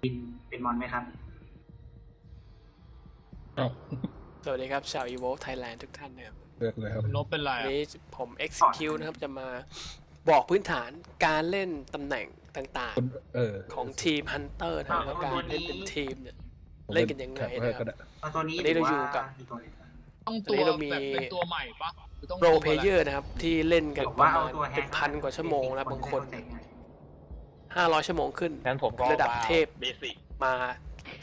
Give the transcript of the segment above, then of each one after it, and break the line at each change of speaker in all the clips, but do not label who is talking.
เป็นเป็นมอนไหมครับ
อ้าว
สวัสดีครับ ชาว Evolve Thailand ทุกท่านนะครับ
เลือกเลยครับ
นบเป็นไร
วัน
อะ
นี้ผม Execute นะครับ จะมาบอกพื้นฐานการเล่นตำแหน่งต่าง
คนเออ
ๆ ของทีม Hunter นะครับแล้วการเล่นเป็นทีมเนี่ย เล่นกันยังไงนะครับ
ก็ด้
เอาตัวนี้
วันนี้เราอยู่กับ
หรือว่าอีตัวไหนครับ
ต้อง
อั
ตั
น
ว
นี้เรามี
แบบเป็นตัวใหม่ปะหรือต้อง
โปร
ตัว
เพเยอร์นะครับ ที่เล่นกัน
บอก
ประ
ว่าเอา
มาณ
ตัวแฮ
เป็นพันกว่าชั่วโมงแล้วบางคน
เด็กๆไง
500 ชั่วโมงขึ้น
งั้นผมก็
ระดับเทพ
เบสิก
มา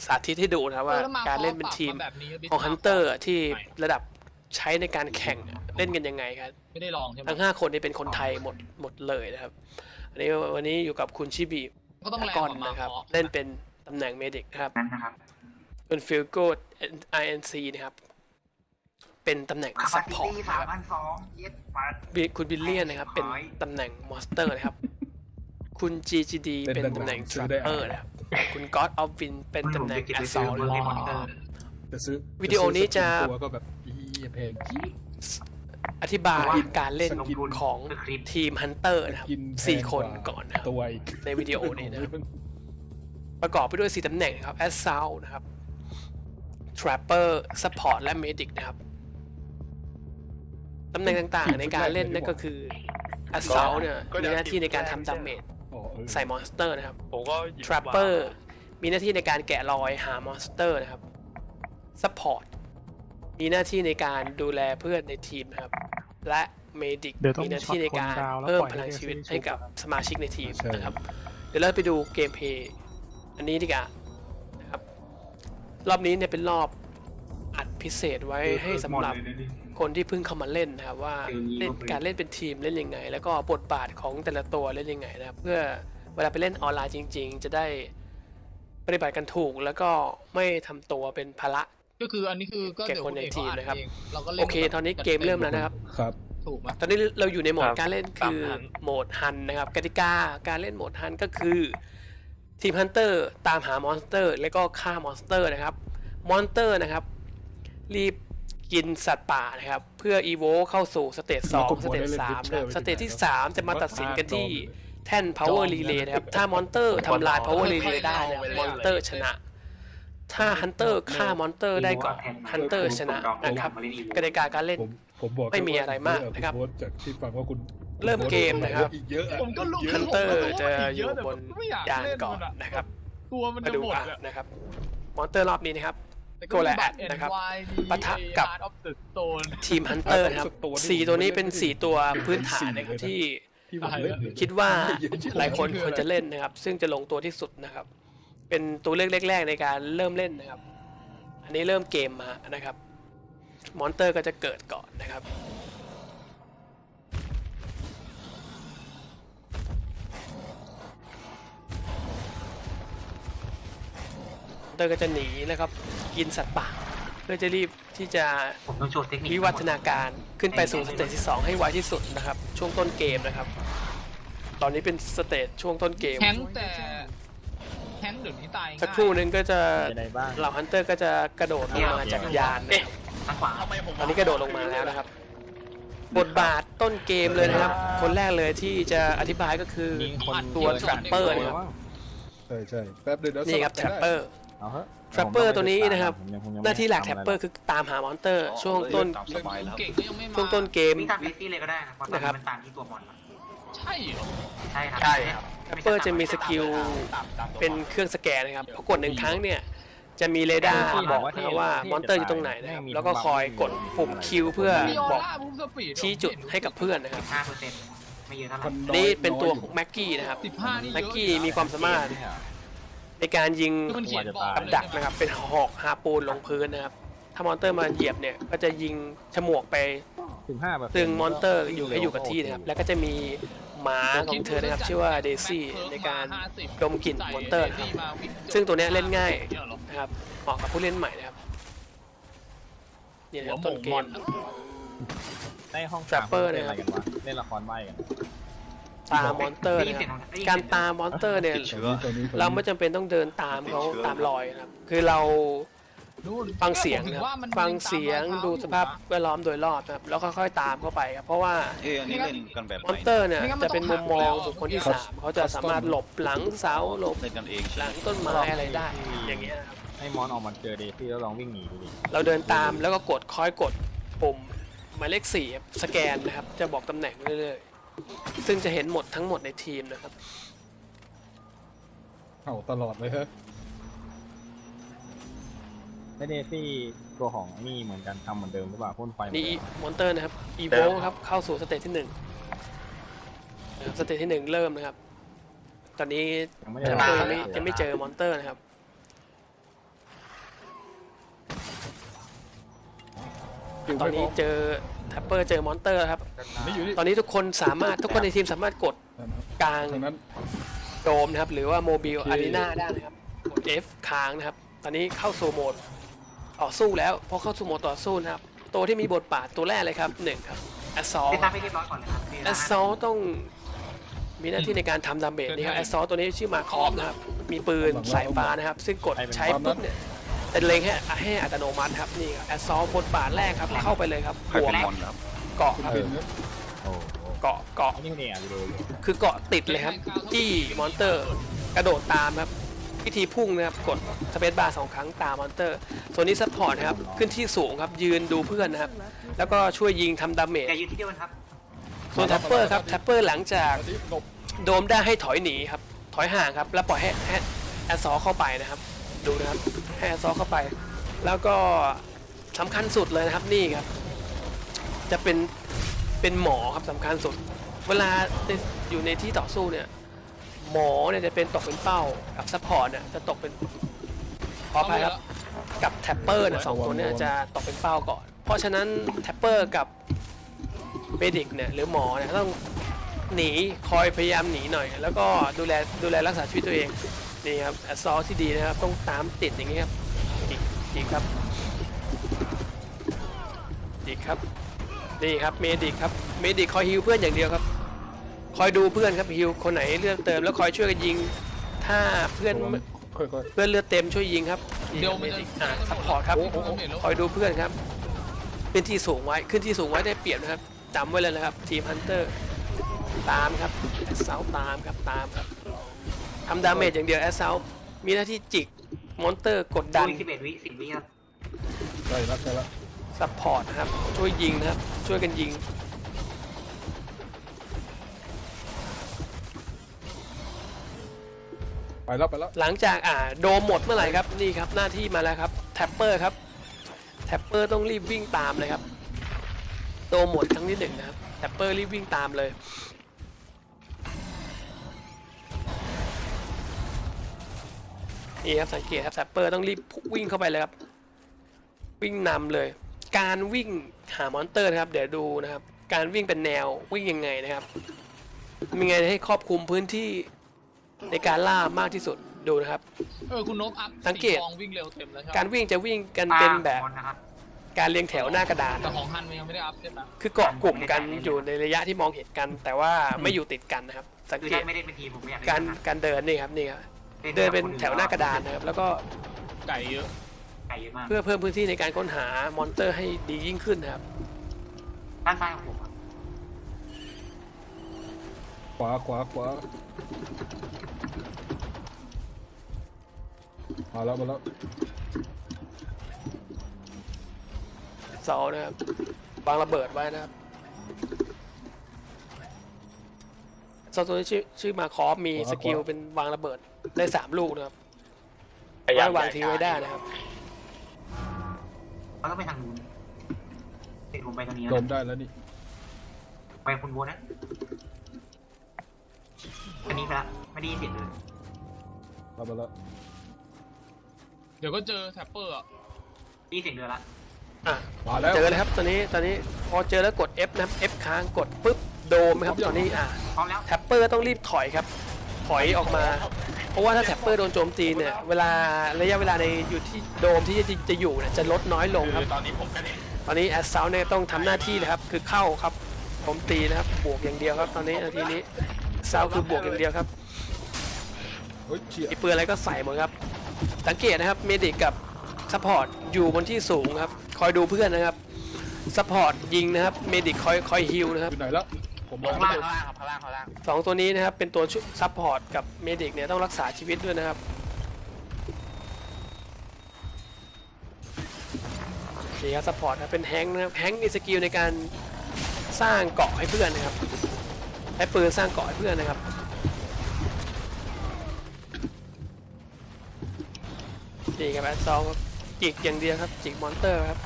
สาธิตให้ดูนะครับว่า
ออแว
การเล่นเป็นทีม
แบบนี้
ของ Hunter อะที่ระดับใช้ในการแข่งอะเล่นกันยังไงครับ
ไม่ได้ลองใช่ไหม
ทั้งห้าคนนี้เป็นคนไทยหมดหมดเลยนะครับ อันนี้วันนี้อยู่กับคุณชิบิ
ก็ต้องแรง
ก้อน
กว่ามา
นะครับ
เพาะ
เล่นเป็นตำแหน่งเมดิกนะครับ
นั้นนะครับ
เป็นฟิลโกด INC นะครับ เป็นตำแหน่ง
คา
ซั
ปา
พ
ซิ
พอร์ต
ตี้
นะ
สาม
ครับ
พันสองเย็ดปัด
บิคุณบิลเลียนนะครับ เป็น
ร้อย
ตำแหน่งมอนสเตอร์นะครับ คุณ GGD เป็นตำแหน่งทรัปเปอร์นะครับคุณ God of Win เป็นตำแหน่ง
ผมจะเก็บ
แอ
ไป
สซ
ซื้
อ
อ
ล
เมืองในมอนเตอร์
จะซื้อ
วิดีโอนี้จะ
ซื้อตัวก็แบบอีแพงจี้
อธิบาย
ว่า
การเล่น
สกิน
ของ
คลิป
ทีม Hunter นะครับ
กินแพง
สี่คน
ว่า
ก่อนนะครับ
ตัวอีก
ในวิดีโอนี้นะครับประกอบไปด้วย4ตำแหน่งนะครับ Assault นะครับ Trapper Support และ Medic นะครับตำแหน่งต่างๆในการเล่นนั่นก็คือ Assault เนี่ยมีหน้าที่ในการทำดาเมจ
อ๋อเออ
ใส่มอนสเตอร์นะครับ
ผมก็หยิบ
Trapper มีหน้าที่ในการแกะรอยหามอนสเตอร์นะครับ Support มีหน้าที่ในการดูแลเพื่อนในทีมนะครับ และ Medic
เดี๋ยวต้อง
มีหน้าที่ในการ
ช็อตคนดาวแล้ว
เพิ่ม
ปล่อย
พลัง
ให้
ชีวิต
เดซี่
ให้กับสมาชิกในทีม
ใช่
นะครับ เดี๋ยวเราไปดูเกมเพลย์อันนี้ดีกว่านะครับ รอบนี้เนี่ยเป็นรอบอัดพิเศษไว้ให้สำหรับ
มอนเลยนะนี่
คนที่เพิ่งเข้ามาเล่นนะครับว่า
เกมนี้
เล่น
ก็เป็น
การเล่นเป็นทีมเล่นยังไง แล้วก็บทบาทของแต่ละตัวเล่นยังไงนะครับ เพื่อเวลาไปเล่นออนไลน์จริง ๆ จะได้ปฏิบัติกันถูกแล้วก็ไม่ทำตัวเป็นภาระ
ก็คืออันนี้คือก็
แก่
เดี๋ยว
คนใน
เอก
ทีม
เขาอัด
นะครับ
เองเราก็เล่น
โอเค ตอนนี้เกมเริ่มแล้วนะครับ
ครับ
ถูกไหม
ตอนนี้เราอยู่ในโหมดการเล่นคือโหมดฮันนะครับกติกาการเล่นโหมดฮันก็คือทีมฮันเตอร์ตามหามอนสเตอร์ แล้วก็ฆ่ามอนสเตอร์นะครับมอนสเตอร์นะครับ รีบ กินสัตว์ป่านะครับ เพื่ออีโวเข้าสู่สเตจ
แล้วก็
2สเตจ
ผมได้เล่น
3
Witcher
นะครับสเตจที่
ไว้ที่ไหน
3จะมาตัดสินกันที่
จอม
แท่น power
จอม
relay นะครับ ถ้ามอนเตอร์ทำลาย power relay ได้นะครับมอนเตอร์ชนะ ถ้าฮันเตอร์ฆ่ามอนเตอร์ได้ก่อนฮันเตอร์ชนะนะครับกติกาการเล่น
ผมผมบอก
ไม่มีอะไรมากนะครับ
ณโบ๊ทจากที่ฟังว่าคุณ
เริ่มเกมนะครับ
อีกเยอะอะ
ผมก็รู้
ก
ฮัน
เยอะ
เตอร์
ผมก็
จะ
รู้ว่า
อยู่
เยอะแต่
บน
ผมไม่อยาก
ยาน
เล่น
ก่อน
มันอะ
นะครับ
ตัวมัน
มา
จะ
ดู
หมด
อะ
อะ
นะครับ มอนเตอร์รอบนี้นะครับ
แต่
โกแลแอดนะครับปะทะกับ
ออฟเดอะโซน
ทีมฮันเตอร์นะครับสี่ตัวนี้เป็นสี่ตัวพื้นฐานนะครับที่
ที่ผมเล่นอยู่
คิดว่า
เยอะชิบ
หลายคนควรจะเล่นนะครับ ซึ่งจะลงตัวที่สุดนะครับ เป็นตัวเลือกแรกๆในการเริ่มเล่นนะครับ อันนี้เริ่มเกมมานะครับ มอนเตอร์ก็จะเกิดก่อนนะครับ เตอร์ก็จะหนีนะครับ กินสัตว์ป่า เพื่อจะรีบที่จะ
ผมต้องโชว์เทคนิค
วิวัฒนาการขึ้นไปสู่สเตจที่ 2 ให้ไวที่สุดนะครับ ช่วงต้นเกมนะครับ ตอนนี้เป็นสเตจช่วงต้นเกม
แทงค์แต่แทงค์เดี๋ยวนี้ตายง่าย
สักครู่หนึงก็จะ
ยังไงบ้าง
เหล่าฮันเตอร์ก็จะกระโดดลงมาจากยานนะครับ
ทางขวา
ทำไมผม
ตอนนี้กระโดดลงมาแล้วนะครับ บทบาทต้นเกมเลยนะครับ คนแรกเลยที่จะอธิบายก็คือ
ยิงคน
ตัว Trapper นะครับ
ใช่ใช่แป๊บเดียวเดี๋ยว
นี่ครับ
สลั
แท
ไป
รป
ได้
เปอร์
เอาเถอะ
Trapper ตัวนี้นะครับ
ผมยังผมยัง
หน้าที่หลัก
ไม่
แท
ทำ
ป
อะไร
เปอร์คือตามหามอนเตอร์ ช่วงต้น
ตามสบายแล้วครับ
เก่งก็ยังไม่มา
ช่วงต้นเกม
วิ่งตามเบสซี่เลยก็ได้นะเพราะตอน
นะครั
นี้
บ
มันตามที่ตัวมอนละ
ใช่เหรอ
ใช่ครับ
ใช่ครับ
แทปเปอร์จะมีสกิล
ตามตามตัว
เป็นเครื่องสแกนนะครับพอกดหนึ่งครั้งเนี่ยจะมีเรดาร์บอกนะครับว่ามอนเตอร์อยู่ตรงไหนนะครับแล้วก็คอยกดปุ่มคิวเพื่อ
มีออ
บอก
ร่าบูมสปีด
ชี้จุดให้กับเพื่อนนะครับ
ห้าเปอร์เซ็นต์ไม่เยอะเท่าไหร่
มั
นี่เป็นตัว
อย
ของแม็กกี้นะครับ
สิบห้านี่เยอะ
แม็กกี้มีความสามารถ ในการยิง
คือมันเขียนบอก
กับดักนะครับ เป็นหอกฮาปูนลงพื้นนะครับ ถ้ามอนเตอร์มาเหยียบเนี่ย ก็จะยิงฉมวกไป
ถึงห้าแบบ
ตึงมอนเตอร์อยู่ให้อยู่กับที่นะครับ แล้วก็จะมีหมาของเธอนะครับชื่อว่าเดซี่ในการดมกลิ่นมอนเตอร์นะครับซึ่งตัวเนี้ยเล่นง่ายนะครับเหมาะกับผู้เล่นใหม่นะครับนี่นะครับต้นเกม
ในห้อง
Trapper
เล่น
นะ
อะ
ค
ไร
รับ
กันวะเล่นละครใบกัน
ตามมอนเตอร์นะครับการตามมอนเตอร์เนี่ย
ตัวนี้ตัวนี้
เราไม่จำเป็นต้องเดินตามเขาตามรอยนะครับ คือเรา
นู่น
ฟังเสียง
ผมถึ
นะครับ
ว่ามัน
ฟังเสียง
ตามรอยเท้า
ดูสภาพ
อยู่นะ
แวดล้อมโดยรอบนะครับ แล้วค่อยๆตามเข้าไปครับ เพราะว่า
เอ้ยอันนี้เล่นกันแบบ
ม
ไห
อนนเตอร์เนี่ย
ไม่งั้นมัน
จะเป็น
ต้
มุ
อง
มมอง
หัก
บุคคลที่
แล้ว
สามเขาจะสามารถหลบหลังเสาหลบ
เล่นกันเอง
หลังต้นไม้อะไรได้ อย่างเงี้ยครับ
ให้มอนออกมาเจอเดซี่แล้วลองวิ่งหนีดูดิ
เราเดินตามแล้วก็กดคอยกดปุ่มหมายเลขสี่ครับสแกนนะครับ จะบอกตำแหน่งเรื่อยๆ ซึ่งจะเห็นหมดทั้งหมดในทีมนะครับ
เห่าตลอดเลยฮะ
ได้เดซี่ตัวของไอ้นี่เหมือนกันทำเหมือนเดิมหรือเปล่าพ่นไฟเหมือน
นี่
เดิม
มอนเตอร์นะครับอีโวครับเข้าสู่สเตจที่หนึ่งนะครับสเตจที่หนึ่งเริ่มนะครับ ตอนนี้
ยังไม่
แท
ได้
ปเปอร์
ลา
ยังไม่ยังไม่เจอมอนเตอร์นะครับ
คิว
ตอน
ไม่พ
นี้
ร้อม
เจอ แทปเปอร์เจอมอนเตอร์ครับ
นี่อยู่นี่
ตอนนี้ทุกคนสามารถทุกคนในทีมสามารถกดกลาง
ทางนั้น
โดมนะครับ หรือว่าโมบิล
โอเค
อารีนาได้นะครับ กด F ค้างนะครับ ตอนนี้เข้าสู่โหมดต่อสู้แล้วพอเข้าสู่โหมดต่อสู้นะครับ ตัวที่มีบทบาทตัวแรกเลยครับหนึ่งครับ Assault
ได้ทราบให้เรียบร้อยก่อนเลยครับมีเวลา
Assault ต้องมีหน้าที่ในการทำดาเมจนี่ครับ Assault ตัวนี้ชื่อมาคอมนะครับ มีปืนสายฟ้านะครับ ซึ่งกดใช้ปุ๊บเนี่ย จะเล็งให้ให้อัตโนมัติครับนี่ครับ Assault บทบาทแรกครับเข้าไปเลยครับ
ใคร
บวก
เป็นมอนครับ
เกาะ
คุณ
ครับ
เป็นนะ
โอ้โห
เกาะเกาะ
อันนี้คุณเองอะดูดู
คือเกาะติดเลยครับที่มอนเตอร์ กระโดดตามครับวิธีพุ่งนะครับกดสเปซบาร์สองครั้งตามมอนเตอร์ส่วนนี้ซัพพอร์ตนะครับขึ้นที่สูงครับยืนดูเพื่อนนะครับ แล้วก็ช่วยยิงทำดาเมจ
อย่ายืนที่เดียวกันครับ
ส่วนแท็ปเปอร์ครับแท็ปเปอร์หลังจาก
อันนี้หลบ
โดมได้ให้ถอยหนีครับถอยห่างครับ แล้วปล่อยให้ให้แอสซอเข้าไปนะครับ ดูนะครับให้ แอสซอเข้าไป แล้วก็สำคัญสุดเลยนะครับนี่ครับ จะเป็นเป็นหมอครับสำคัญสุด เวลาในอยู่ในที่ต่อสู้เนี่ยหมอเนี่ยจะเป็นตกเป็นเป้ากับซัพพอร์ตเนี่ยจะตกเป็นขออภัยครับกับแท็ปเปอร์เนี่ยสองตัวเนี่ยจะตกเป็นเป้าก่อน เพราะฉะนั้นแท็ปเปอร์กับเบดิกเนี่ยหรือหมอเนี่ยต้องหนีคอยพยายามหนีหน่อย แล้วก็ดูแลดูแลรักษาชีวิตตัวเอง นี่ครับแอสซอลที่ดีนะครับ ต้องตามติดอย่างนี้ครับอีกอีกครับอีกครับนี่ครับเมดิกครับเมดิกคอยฮิวเพื่อนอย่างเดียวครับ คอยดูเพื่อนครับฮิวคนไหนเลือดเติมแล้วคอยช่วยกันยิง ถ้าเพื่อน
ค่อย
เพื่อนเลือดเต็มช่วยยิงครับ
เดี๋ยว
เม
มันจะ
ดิกอ่าซัพพอร์ตครับ
โอ้โหโอ้โห
คอยดูเพื่อนครับเป็นที่สูงไว้ขึ้นที่สูงไว้ได้เปรียบนะครับจำไว้เลยนะครับทีมฮันเตอร์ตามครับแอสเซาตามครับตามครับ ทำดาเมจอย่างเดียวแอสเซามีหน้าที่จิก มอนเตอร์กดดัน
ดูสิบเอ็ดวิสิบวิครับ
ๆได้ละได้ละ
ซัพพอร์ตนะครับ ช่วยยิงนะครับ ช่วยกันยิง
ไปแล้วไปแล้ว
หลังจากอ่าโดมหมดเมื่อไหร่ครับนี่ครับหน้าที่มาแล้วครับแท็ปเปอร์ครับแท็ปเปอร์ต้องรีบวิ่งตามเลยครับโดมหมดครั้งที่หนึ่งนะครับแท็ปเปอร์รีบวิ่งตามเลย นี่ครับสังเกตครับแซปเปอร์ต้องรีบวิ่งเข้าไปเลยครับ วิ่งนำเลย การวิ่งหามอนเตอร์นะครับ เดี๋ยวดูนะครับ การวิ่งเป็นแนววิ่งยังไงนะครับมีไงให้ครอบคลุมพื้นที่ในการล่ามากที่สุดดูนะครับ
เออคุณนกอัพ
สังเกต
สีทองวิ่งเร็วเต็มแล้วใช่ไหม
การวิ่งจะวิ่งกันเป็นแบบ
มอนนะครับ
การเรียงแถวหน้ากระดาน
แต่ของฮันมันยังไม่ได้อัพใช่ไหม
คือเกาะกลุ่มกันอยู่ในระยะที่มองเห็นกัน แต่ว่าไม่อยู่ติดกันนะครับ สัง
คือ
เกต
ถ้าไม่ได้เป็นทีมผมไม่อยาก
การการเดินนี่ครับนี่ครับ เดินเป็นแถวหน้ากระดานนะครับแล้วก็
ไก่เยอะ
ไก่เยอะมาก
เพื่อเพิ่มพื้นที่ในการค้นหามอนเตอร์ให้ดียิ่งขึ้นนะครับ
ด้านซ้ายของผมครับ
ขวาขวาขวามาแล้วมาแล้ว
เสานะครับวางระเบิดไว้นะครับ เสาตัวนี้ชื่อชื่อมาคอฟมีสกิลเป็นวางระเบิดได้สามลูกนะครับไว้วางทิ้งไว้ได้นะครับ
เขาต้องไปทางนู้นติดผมไปทางนี้
โด
นะ
มได้แล้วนี่
ไปคุณบัวนะอันนี้ไปละไม่ได้ยินเสียงเลย
มามาแล้ว
เดี๋ยวก็เจอแท็ปเปอร์อะ
ได้ยินเสียงเรือละ
อะ
มาแล้ว
เจอเลยครับตอนนี้ตอนนี้พอเจอแล้วกด F นะครับ F ค้างกดปุ๊บ โดมครับตอนนี้อะ
พร้อมแล้ว
แท็ปเปอร์ต้องรีบถอยครับ ถอยออกมา เพราะว่าถ้าแท็ปเปอร์โดนโจมตีเนี่ยเวลาระยะเวลาในอยู่ที่โดมที่จะจะอยู่เนี่ยจะลดน้อยลงครับ
ตอนนี้ผมก็เห็น
ตอนนี้แอสเซลเนี่ยต้องทำหน้าที่นะครับ คือเข้าครับผมตีนะครับบวกอย่างเดียวครับ ตอนนี้นาทีนี้เซลคือบวกอย่างเดียวครับ
เฮ้ยเฉียด
มีปืนอะไรก็ใส่หมดครับ สังเกตนะครับเมดิกกับซัพพอร์ตอยู่บนที่สูงครับ คอยดูเพื่อนนะครับซัพพอร์ตยิงนะครับเมดิกคอยคอยฮิลนะครับ
อยู่ไหนแล้ว ผม
ล
มอง
ง
ไม่
ล่าง
ข้างล่างครับข้างล่างข้างล่าง
สองตัวนี้นะครับเป็นตัวชุซัพพอร์ตกับเมดิกเนี่ยต้องรักษาชีวิตด้วยนะครับนี่ครับซัพพอร์ตนะเป็นแฮงค์นะครับแฮงค์มีสกิลในการสร้างเกาะให้เพื่อนนะครับใช้ปืนสร้างเกาะให้เพื่อนนะครับนี่ครับแอดซองครับจิกอย่างเดียวครับจิกมอนเตอร์ครับ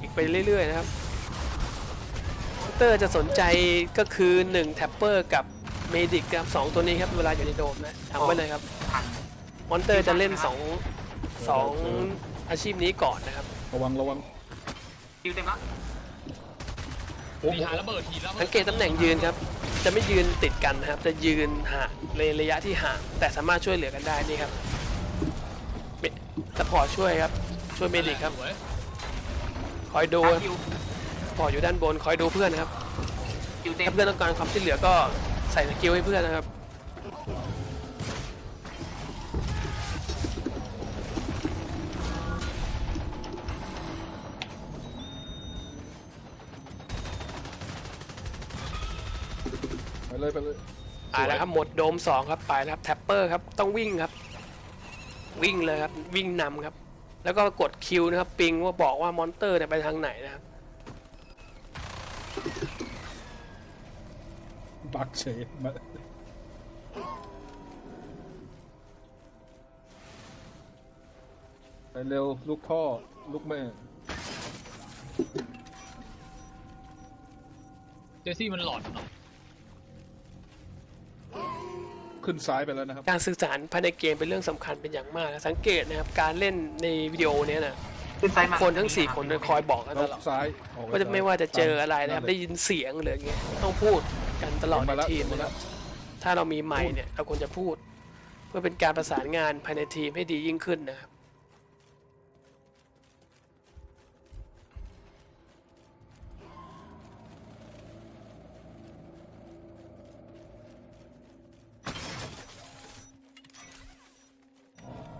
จิกไปเรื่อยๆนะครับ เตอร์จะสนใจก็คือ1แท็ปเปอร์กับเมดิกครับสองตัวนี้ครับเวลาอยู่ในโดมนะทำไว้เลยครับ
ทัน
มอนเตอร์จะเล่น2 2อาชีพนี้ก่อนนะครับ
ระวังระวัง
คิวเต็มละ
โอ้
ที
โห
หาระเบิดทีระเบิด
สังเกตตำแหน่งยืนครับ จะไม่ยืนติดกันนะครับ จะยืนห่างในระยะที่ห่างแต่สามารถช่วยเหลือกันได้นี่ครับสปอร์ตช่วยครับ ช่วยเมดิกครับ
สวย
คอยดู
ชาร์จคิว
สปอร์ตอยู่ด้านบนคอยดูเพื่อนครับ
คิวเต็ม
ถ้าเพื่อนต้องการความช่วยเหลือก็ใส่สกิลให้เพื่อนนะครับ
ไปเลยไปเลย
ไปแล้วครับหมดโดมสองครับไปแล้วครับแท็ปเปอร์ครับต้องวิ่งครับ วิ่งเลยครับวิ่งนำครับ แล้วก็กดคิวนะครับปิงว่าบอกว่ามอนเตอร์เนี่ยไปทางไหนนะครับ
บักเฉยมาไปเร็วลูกพ่อลูกแม่
เจสซี่มันหลอนเนาะ
ขึ้นซ้ายไปแล้วนะครับ
การสื่อสารภายในเกมเป็นเรื่องสำคัญเป็นอย่างมากนะสังเกตนะครับการเล่นในวิดีโอเนี้ยนะ
ขึ้นไซส์มา
คนทั้ง 4 คนจะคอยบอกกันต
แล้ว
ลอด
ซ้ายออก
ว่าจะไม่ว่าจะเจออะไรนะครับ
นั่
ได้
นเลย
ยินเสียงหรืออย่างเงี้ยต้องพูด กันตลอด
ลง
ใน
มาแล้ว
ทีม
ลงมา
นะค
แล้
รั
ว
บถ้าเรามีไมค์เนี่ยเราควรจะพูด เพื่อเป็นการประสานงานภายในทีมให้ดียิ่งขึ้นนะครับ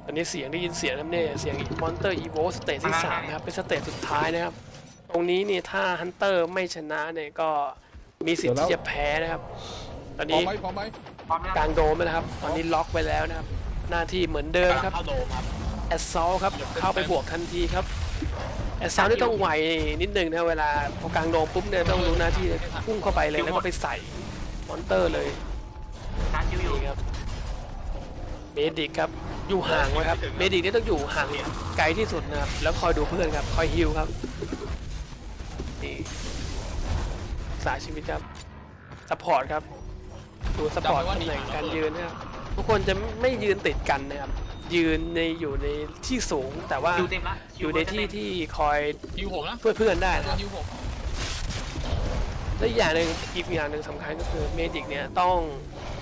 ตอนนี้เสียงได้ยินเสียงแล้วเนี่ยเสียงมอนเตอร์อีโวสเตจที่สามนะครับ เป็นสเตจสุดท้ายนะครับ ตรงนี้เนี่ยถ้าฮันเตอร์ไม่ชนะเนี่ยก็ มีสิทธิ์ที่จะแพ้นะครับ ตอน
พร้อม
นี้
ไหมพร้อมไหม
พร้อมแล้ว
กลางโดมไปแล้วครับ ตอนนี้ล็อกไปแล้วนะครับ หน้าที่เหมือนเดิมครับ
เข้าโดมครับ
แอสซอลครับเข้าไปบวกทันทีครับแอสซอลนี่ต้องไวนิดนึงนะเวลาพอกลางโดมปุ๊บเนี่ยต้องรู้หน้าที่พุ่งเข้าไปเลยแล้วก็ไปใส่มอนเตอร์เลย
ชาร์จคิวอยู่
นี่ครับเมดิกครับอยู่ห่างไว้ครับเมดิกนี่ต้องอยู่ห่างไกลที่สุดนะครับแล้วคอยดูเพื่อนครับคอยฮิลครับนี่ สายชีวิตครับสปอร์ตครับดูสปอร์ตตำแหน่งการยืนนะครับทุกคนจะไม่ยืนติดกันนะครับ ยืนในอยู่ในที่สูงแต่ว่า
คิวเต็มละ
อยู่ในที่ที่คอย
ฮิวผมนะ
ช่วยเพื่อนได้นะ
ตั
ควรับ
ฮิวผม
และอีกอย่างหนึ่งอีกอย่างหนึ่งสำคัญก็คือเมดิกเนี่ยต้อง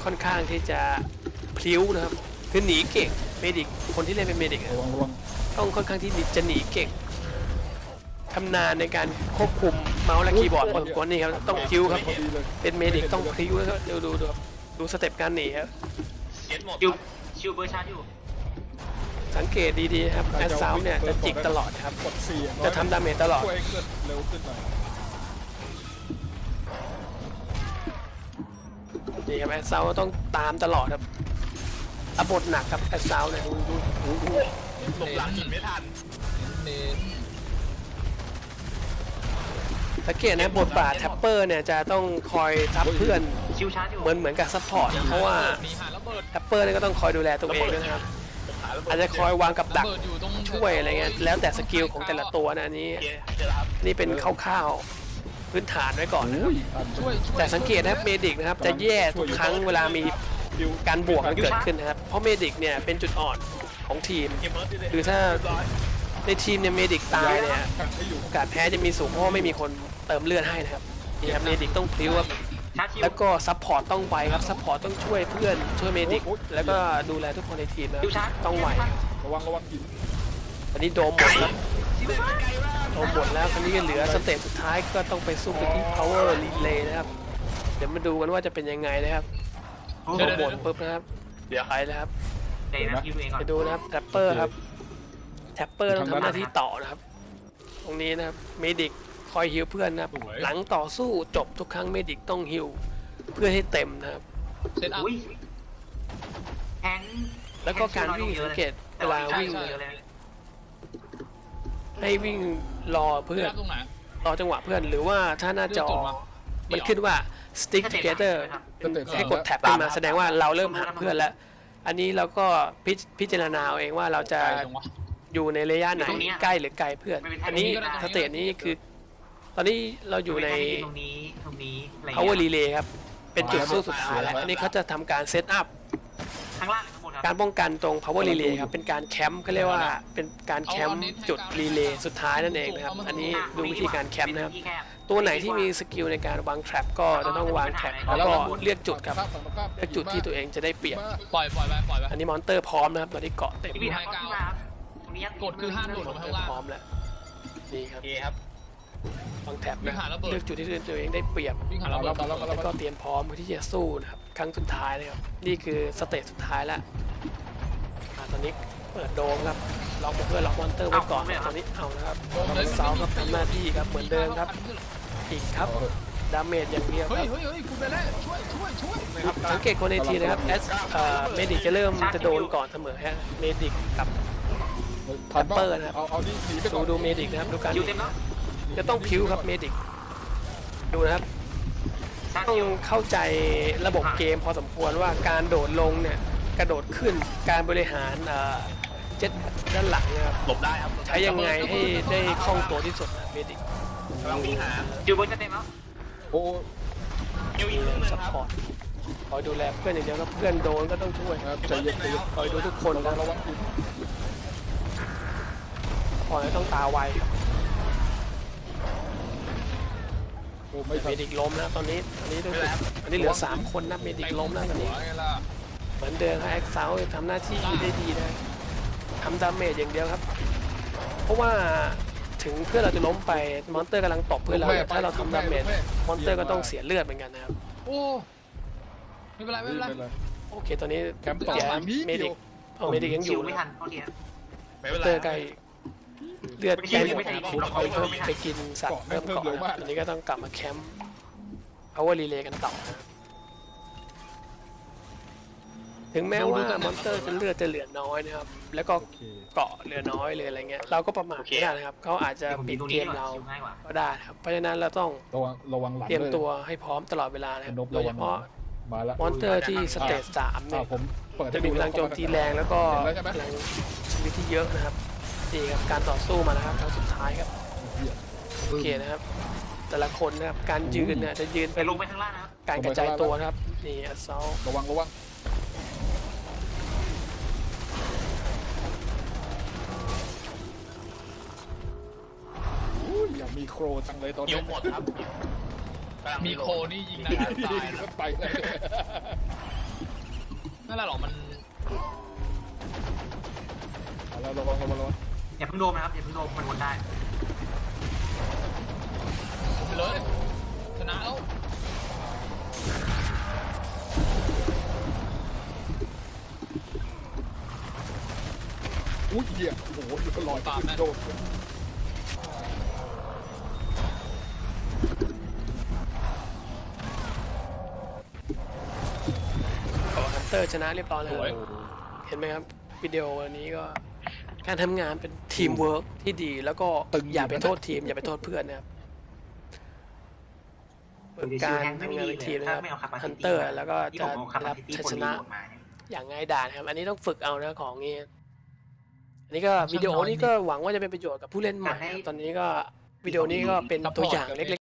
ค่อนข้างที่จะพลิ้วนะครับคือหนีเก่งเมดิกคนที่เล่นเป็นเมดิก
ระวังระวัง
ต้องค่อนข้างที่จะหนีเก่งทำนานในการควบคุม เมาส์และคีย์บอร์ดพอสมควรนี่ครับต้องพลิ้วครับ
พอดีเลย
เป็นเมดิกต้องพลิ้วแล้วก็ดูดูดูครับดูสเต็ปการหนีครับ
เจ็ดหมด
คิวคิวเบอร์ชาร์จอยู่
สังเกตดีๆครับแอสซาวเนี่ยจะจิกตลอดครับ
กดสี่อย่างน้อย
จะทำดาเมจตลอด
ช่วยให้เกิดเร็วขึ้นหน่อย
นี่ครับแอสซาวต้องตามตลอดครับอับบทหนักครับแอสซาวเนี่ยดูดู
หลบหลังหินไม่ทันเน้น
สังเกตนะบทบาทแท็ปเปอร์เนี่ยจะต้องคอยซับเพื่อน
คิวชาร์จอยู่
เหมือนเหมือนกับซัพพอร์ตนะเพราะว่า
มีหาระเบิด
แท็ปเปอร์เนี่ยก็ต้องคอยดูแลตัวเองด้วยนะครับ
ผมหาระเบิด
อาจจะคอยวางกับดั
ระ
ก
เบิดอยู่ตรง
ช่วยอะไรเงี้ยแล้วแต่สกิลของแต่ละตัวนะอันนี้
เจเจอแล้วครับ
นี่เป็นคร่าวๆพื้นฐานไว้ก่อนนะครับ
อุ้ยทัน
ช่วยช่วย
แต่สังเกตนะครับเมดิกนะครับจะแย่ทุกครั้งเวลามี
ดิว
การบวกกันเกิดขึ้นนะครับเพราะเมดิกเนี่ยเป็นจุดอ่อนของทีม
เก็บเบิร์ดดิเลย
คือถ้า
เรียบร้อย
ในทีมเนี่ยเมดิกตายเนี่ย
กันให้อยู่
โอกาสแพ้จะมีสูงเพราะว่าไม่มีคนเติมเลือดให้นะครับนี่ครับเมดิกต้องพลิ้วครับ
ชาร์จคิว
แล้วก็ซัพพอร์ตต้องไวครับซัพพอร์ตต้องช่วยเพื่อนช่วยเมดิกแล้วก็ดูแลทุกคนในทีมนะค
คิวชา
รับ
ร์จ
ต้องไว
ระวังระวังหิน
อันนี้โดมหมดแล้วโดมหมดแล้วคราวนี้ก็เหลือสเตจสุดท้ายก็ต้องไปสู้กันที่ power relay นะครับเดี๋ยวมาดูกันว่าจะเป็นยังไงนะครับ
โอ้
โด
โห
มหมดปุ๊บนะครับ
เดี๋ยว
ไปแล้วครับ
ใจนะคิวเองก่อน
ไปดูนะครับแรปเปอร์ครับ แท็ปเปอร์ต้องทำหน้าที่ต่อนะครับ ตรงนี้นะครับเมดิกคอยฮิวเพื่อนนะครับ
สวย
หลังต่อสู้จบทุกครั้งเมดิกต้องฮิวเพื่อนให้เต็มนะครับ
เซตอัพ
อุ้ยแทง
แล้วก็การวิ่งสังเกตเวลาวิ่ง
เยอะเลย
ให้วิ่งรอ
เซ
เพื่
ต
อน
อัพตรงไหน
รอจังหวะเพื่อนหรือว่าถ้าหน้าจอ
เลือกจุดมา
มันขึ้นว่า stick together ให้กดแท็บขึ้นมาแสดงว่าเราเริ่มหาเพื่อนแล้ว อันนี้เราก็พิจพิจารณาเอาเองว่าเราจะ
ไกลจังวะ
อยู่ในระยะไหน
ตรงเนี้ย
ใกล้หรือไกลเพื่อนอันนี้สเตจนี้คือ ตอนนี้เราอยู่ใน
ตรงนี้ตรงนี้อะไร
power relay ครับ เป็นจุดสู้สุดท้ายแล้ว อันนี้เขาจะทำการเซตอัพ
ข้างล่างหรือข้างบนครับ
การป้องกันตรง power relay ครับ เป็นการแคมป์ก็เรียกว่า เป็นการแคมป์จุดรีเลย์สุดท้ายนั่นเองนะครับ อันนี้ดูวิธีการแคมป์นะครับ
เป็ที่แคบ
ตัวไหนที่มีสกิลในการวางแทร็ปก็จะต้องวางแทร็ปแล้วก็เลือกจุดครับ
ฝั่งตรงข้าม
เลือกจุดที่ตัวเองจะได้เปรียบ
ปล่อยปล่อยไปปล่อยไป
อันนี้มอนเตอร์พร้อมนะครับตอนนี้เกาะเต็ม
พี่พี่ครับเข้ามาครับ ตรงนี้
กดคือห้ามโดดลง
มอน
ไป
เตอ
ข้าง
ร์
ล่าง
พร้อมแล้วนี่ครับ
โอเคครับ
วางแท็บ
วิ่
นะ
งหาระเบิด
เลือกจุดที่ตัวเองได้เปรียบ
วิ่งหาระเบิด
แล้วก็เตรียมพร้อมที่จะสู้นะครับครั้งสุดท้ายนะครับนี่คือสเตจสุดท้ายแล้วอ่าตอนนี้เปิดโดมครับล็อกเพื่อล็อกมอนเตอร์ไว้ก่อนตอนนี้เอานะครับเซาครับทำหน้าที่ครับเหมือนเดิมครับอีกครับดาเมจอย่างเดียวค
เฮ้ย
รับ
เฮ้ยเฮ้ยคุณไปแล้วช่วยช่วยช่วย
สังเกตคนในทีนะครับแอสเมดิกจะเริ่มจะโดนก่อนเสมอฮะเมดิกกับ
ทัน
เปอร์นะครับ
เอาเอานี่หนีไปก่
ดู
อน
ดูเมดิกนะครับ ดูการ
คิวเต็มแล้ว
จะต้องพิวครับเมดิกดูนะครับ
ชาร์จ
ต้อง
คิว
เข้าใจระบบเกมพอสมควรว่าการโดดลงเนี่ยกระโดดขึ้นการบริหารเอ่อเจ็ตด้านหลังนะครับ
หลบได้ครับ
ใช้ยังไงให้ได้คล่องตัวที่สุดเมดิก
กำลังวิ่งหา
คิวเบอร์จะเต็มแล้ว
โอ้
คิวอี
มี
กครึ่งหนึง
ซัพ
ครับ
พอร์ตคอยดูแลเพื่อนอย่างเดียวครับเพื่อนโดนก็ต้องช่วย
ครับใจเย็นใจเย็น
คอยดูทุกคน
ระวั
นะ
งระวัง หิน
คอยต้องตาไวครับ
โอ้ไม่
เม
ทัน
ดิกล้มนะตอนนี้ตอนนี้รู้สึกอันนี้เหลือสามคนนะเมดิกล้มนะตอนนี้
ไงล่ะ
เหมือนเดิมครับแอคเซลทำหน้าที่ได้ดีนะทำดาเมจอย่างเดียวครับ เพราะว่าถึงเพื่อนเราจะล้มไปมอนเตอร์กำลังตบเพื่อนเราเนี่ยถ้าเราทำดาเมจมอนเตอร์ก็ต้องเสียเลือดเหมือนกันนะครับ
โอ้ไม่เป็นไรไม่
ไม่
เป็นไร
เป็นไร
โอเคตอนนี้
แคมป์ต่อ
แย่
นิด
เม
เดี
ดิ
ยว
กเอาเมดิกยังอ
คิว
ยู่
ไม่
นะ
ทันโอเคครับ
ไม่เป็นไร
เตอร์ใกล้ เลือดใกล้หมด
ไม่
นะ
ทัน
ผมเอาไปเพิ่มไปกินสัตว์เพิ่มเกาะนะครับอันนี้ก็ต้องกลับมาแคมป์เอาว่ารีเลย์กันต่อนะถึงแม้ว่ามอนเตอร์จะเลือดจะเหลือน้อยนะครับ แล้วก็
โอเค
เกาะเหลือน้อยหรืออะไรเงี้ย เราก็ประมาทไม่ได้นะครับ เขาอาจจะ
ผม
ปิด
ตรง
เก
นี้
ม
ดีกว่า
เรา
คิวง่ายกว่า
ก็ได้ครับ เพราะฉะนั้นเราต้อง
ระวังระวังหลัง
เตรียม
ด้
ตัวให้พร้อมตลอดเวลานะครับ
นบ
โดยเฉพาะ
มาแล้ว
มอนเตอร์ที่สเตจสาม
อ่า
เนี่ย
ผมเปิด
จะมีพลังโจมตีแรงแล้วก็พลังชีวิตที่เยอะนะครับ นี่ครับการต่อสู้มานะครับครั้งสุดท้ายครับโอเคนะครับ แต่ละคนนะครับการยืนเนี่ยจะยืน
ไป
เป็น
ลงไปข้างล่างนะครับ
การกระจายตัวนะครับนี่อัสเซล
ระวังระวังอุ้ยอยากมีโครจังเลยตอน
หิ
นี้
วหมดครับมีโคนี่ยิงนะตายนะ
ก็ไปเลย
นั่นแหละหรอกมัน
เอาแล้วระวังระวังระวัง
อย่าเพิ่งโดมนะครับอย่าเพิ่งโดมมันวนได้
ไปเลยชนะแล้ว
อุ้ยเหี้ยโอ้โหอยู่ก็ลอยขึ้นโดด
ขอฮันเตอร์ชนะเรียบร้อยแล้ว
สวย
เห็นไหมครับวิดีโออันนี้ก็ การทำงานเป็นทีมเวิร์กที่ดี แล้วก็อย่าไปโทษทีม อย่าไปโทษเพื่อนนะครับฝึกการทำงานเป็นทีมนะครับฮันเตอร์แล้วก็
ที่
จะ
ผมเอาคา
ได้
ปา
รับ
ซิตี้
ชัย
คน
ช
รี
นะ
โหลดมาเนี่ย
อย่างง่ายดายนะครับ อันนี้ต้องฝึกเอานะของนี้ อันนี้ก็วิดีโอนี้ก็หวังว่าจะเป็นประโยชน์กับผู้เล่นใหม่นะครับตอนนี้ก็วิดีโอนี้ก็เป็นตัวอย่างเล็กๆ